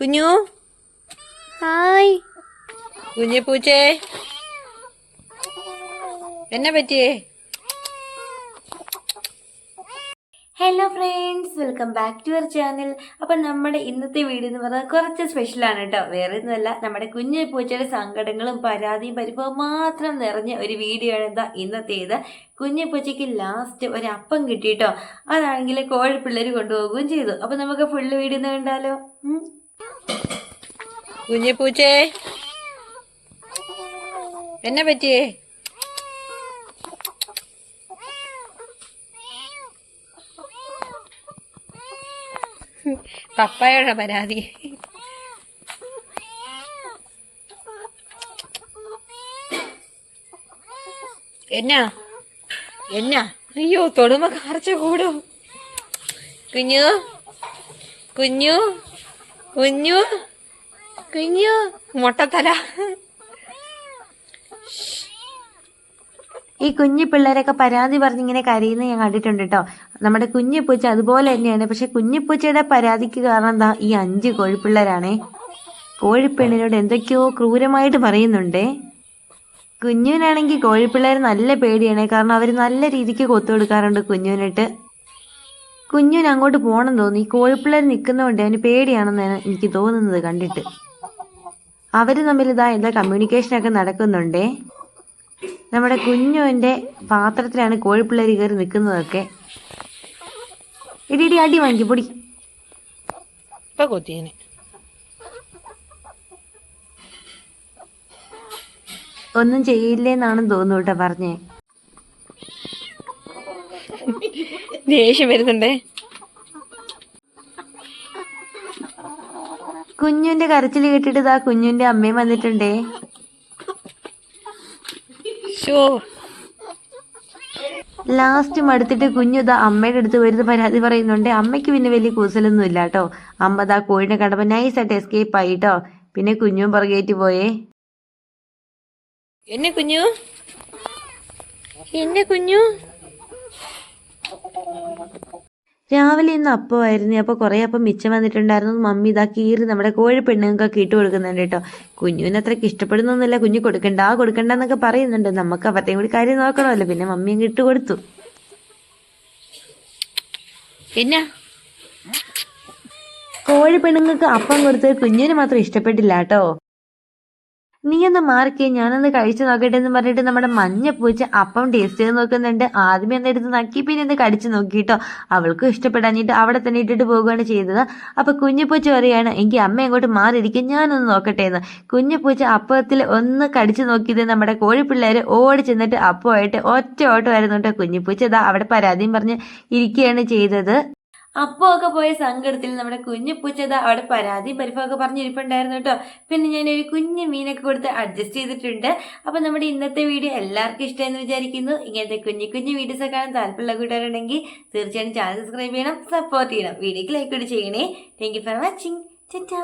കുഞ്ഞു? ഹായ്. കുഞ്ഞു പൂച്ചേ. എന്നെ പറ്റിയേ? Hello friends welcome back to our channel അപ്പം നമ്മുടെ ഇന്നത്തെ വീഡിയോ എന്ന് പറഞ്ഞാൽ കുറച്ച് സ്പെഷ്യലാണ് കേട്ടോ വേറെ ഒന്നുമല്ല നമ്മുടെ കുഞ്ഞു പൂച്ചയുടെ സങ്കടങ്ങളും പരാതിയും പരിഭവം മാത്രം നിറഞ്ഞ ഒരു വീഡിയോ ആണ് എന്താ ഇന്നത്തേത്. കുഞ്ഞു പൂച്ചയ്ക്ക് ലാസ്റ്റ് ഒരു അപ്പം കിട്ടിയിട്ടോ അതാണെങ്കിൽ കോഴിപ്പിള്ളേർ കൊണ്ടുപോകുകയും ചെയ്തു. അപ്പം നമുക്ക് ഫുള്ള് വീഡിയോ ഒന്ന് കണ്ടാലോ? ഉം. കുഞ്ഞു പൂച്ചേ. എന്നെ പറ്റിയേ? പപ്പായുടെ പരാതി. എന്നാ? എന്നാ? അയ്യോ തൊടുമ്പ കാർച്ച കൂടും. കുഞ്ഞു? കുഞ്ഞു? കുഞ്ഞു? കുഞ്ഞു മുട്ടത്തല ഈ കുഞ്ഞു പിള്ളേരൊക്കെ പരാതി പറഞ്ഞിങ്ങനെ കരയുന്ന ഞാൻ കണ്ടിട്ടുണ്ട് കേട്ടോ നമ്മുടെ കുഞ്ഞു പൂച്ച അതുപോലെ തന്നെയാണ്. പക്ഷെ കുഞ്ഞു പൂച്ചയുടെ പരാതിക്ക് കാരണം എന്താ ഈ അഞ്ച് കോഴിപ്പിള്ളേരാണേ. കോഴിപ്പെണ്ണിനോട് എന്തൊക്കെയോ ക്രൂരമായിട്ട് പറയുന്നുണ്ടേ. കുഞ്ഞുവിനാണെങ്കിൽ കോഴിപ്പിള്ളേർ നല്ല പേടിയാണ്. കാരണം അവർ നല്ല രീതിക്ക് കൊത്തു കൊടുക്കാറുണ്ട് കുഞ്ഞുവിനിട്ട്. കുഞ്ഞുവിന് അങ്ങോട്ട് പോകണം തോന്നി കോഴിപ്പിള്ളേർ നിൽക്കുന്നതുകൊണ്ട് അവന് പേടിയാണെന്നാണ് എനിക്ക് തോന്നുന്നത് കണ്ടിട്ട്. അവർ തമ്മിൽ ഇതാ എന്താ കമ്മ്യൂണിക്കേഷനൊക്കെ നടക്കുന്നുണ്ടേ? നമ്മുടെ കുഞ്ഞുവിന്റെ പാത്രത്തിലാണ് കോഴിപ്പിള്ളേർ കയറി നിൽക്കുന്നതൊക്കെ. ഇടി അടി വാങ്ങിക്കും പൊടി. കൊത്തിയനെ. ഒന്നും ചെയ്യില്ലെന്നാണ് തോന്നുന്നു കേട്ടോ പറഞ്ഞേ. ദേഷ്യം വരുന്നുണ്ടേ? കുഞ്ഞുവിന്റെ കരച്ചിൽ കേട്ടിട്ട് ഇതാ കുഞ്ഞുന്റെ അമ്മയും വന്നിട്ടുണ്ടേ. ഷോ ലാസ്റ്റ് മടുത്തിട്ട് കുഞ്ഞു ഇതാ അമ്മയുടെ അടുത്ത് വരുന്ന പരാതി പറയുന്നുണ്ട്. അമ്മയ്ക്ക് പിന്നെ വലിയ കൂസലൊന്നും ഇല്ല കേട്ടോ. അമ്മ ദാ കോഴിനെ കണ്ടപ്പോ നൈസായിട്ട് എസ്കേപ്പ് ആയി കേട്ടോ. പിന്നെ കുഞ്ഞും പുറകേറ്റ് പോയേ. എന്നെ കുഞ്ഞു? എന്നെ കുഞ്ഞു? രാവിലെ ഇന്ന് അപ്പമായിരുന്നു. അപ്പോൾ കുറേ അപ്പം മിച്ചം വന്നിട്ടുണ്ടായിരുന്നു. മമ്മി ഇതാ കീറി നമ്മുടെ കോഴി പെണ്ണുങ്ങൾക്കൊക്കെ ഇട്ട് കൊടുക്കുന്നുണ്ട് കേട്ടോ. കുഞ്ഞുവിന് അത്രയ്ക്ക് ഇഷ്ടപ്പെടുന്നൊന്നുമില്ല. കുഞ്ഞു കൊടുക്കണ്ട ആ കൊടുക്കണ്ട എന്നൊക്കെ പറയുന്നുണ്ട്. നമുക്ക് അവരുടെയും കൂടി കാര്യം നോക്കണമല്ലോ. പിന്നെ മമ്മി അങ്ങ് ഇട്ട് കൊടുത്തു. പിന്നെ? കോഴി പെണ്ണുങ്ങൾക്ക് അപ്പം കൊടുത്ത് കുഞ്ഞിന് മാത്രം ഇഷ്ടപ്പെട്ടില്ല കേട്ടോ. നീ ഒന്ന് മാറിക്കേ ഞാനൊന്ന് കഴിച്ചു നോക്കട്ടെ എന്ന് പറഞ്ഞിട്ട് നമ്മുടെ മഞ്ഞ പൂച്ച അപ്പം ടേസ്റ്റ് ചെയ്ത് നോക്കുന്നുണ്ട്. ആദ്യമേ ഒന്ന് എടുത്ത് നക്കി പിന്നെ ഒന്ന് കടിച്ചു നോക്കിയിട്ടോ അവൾക്കും ഇഷ്ടപ്പെടാഞ്ഞിട്ട് അവിടെ തന്നെ ഇട്ടിട്ട് പോവുകയാണ് ചെയ്തത്. അപ്പൊ കുഞ്ഞുപൂച്ച പറയാണ് എനിക്ക് അമ്മ അങ്ങോട്ട് മാറിയിരിക്കും? ഞാനൊന്ന് നോക്കട്ടെ എന്ന്. കുഞ്ഞുപൂച്ച അപ്പത്തിൽ ഒന്ന് കടിച്ചു നോക്കിയത് നമ്മുടെ കോഴിപ്പിള്ളേര് ഓടി ചെന്നിട്ട് അപ്പമായിട്ട് ഒറ്റ ഓട്ടമായിരുന്നു കേട്ടോ കുഞ്ഞുപൂച്ച ഇതാ അവിടെ പരാതിയും പറഞ്ഞ് ഇരിക്കുകയാണ് ചെയ്തത്. അപ്പോ ഒക്കെ പോയ സങ്കടത്തിൽ നമ്മുടെ കുഞ്ഞു പൂച്ചത അവിടെ പരാതി പരിഭവമൊക്കെ പറഞ്ഞിരിപ്പുണ്ടായിരുന്നു കേട്ടോ. പിന്നെ ഞാൻ ഒരു കുഞ്ഞു മീനൊക്കെ കൊടുത്ത് അഡ്ജസ്റ്റ് ചെയ്തിട്ടുണ്ട്. അപ്പൊ നമ്മുടെ ഇന്നത്തെ വീഡിയോ എല്ലാവർക്കും ഇഷ്ടമെന്ന് വിചാരിക്കുന്നു. ഇങ്ങനത്തെ കുഞ്ഞു കുഞ്ഞു വീഡിയോസ് കാണാൻ താല്പര്യമുള്ള കൂട്ടുകാരുണ്ടെങ്കിൽ തീർച്ചയായും ചാനൽ സബ്സ്ക്രൈബ് ചെയ്യണം സപ്പോർട്ട് ചെയ്യണം. വീഡിയോക്ക് ലൈക്ക് കൂടി ചെയ്യണേ. താങ്ക് ഫോർ വാച്ചിങ് ചാ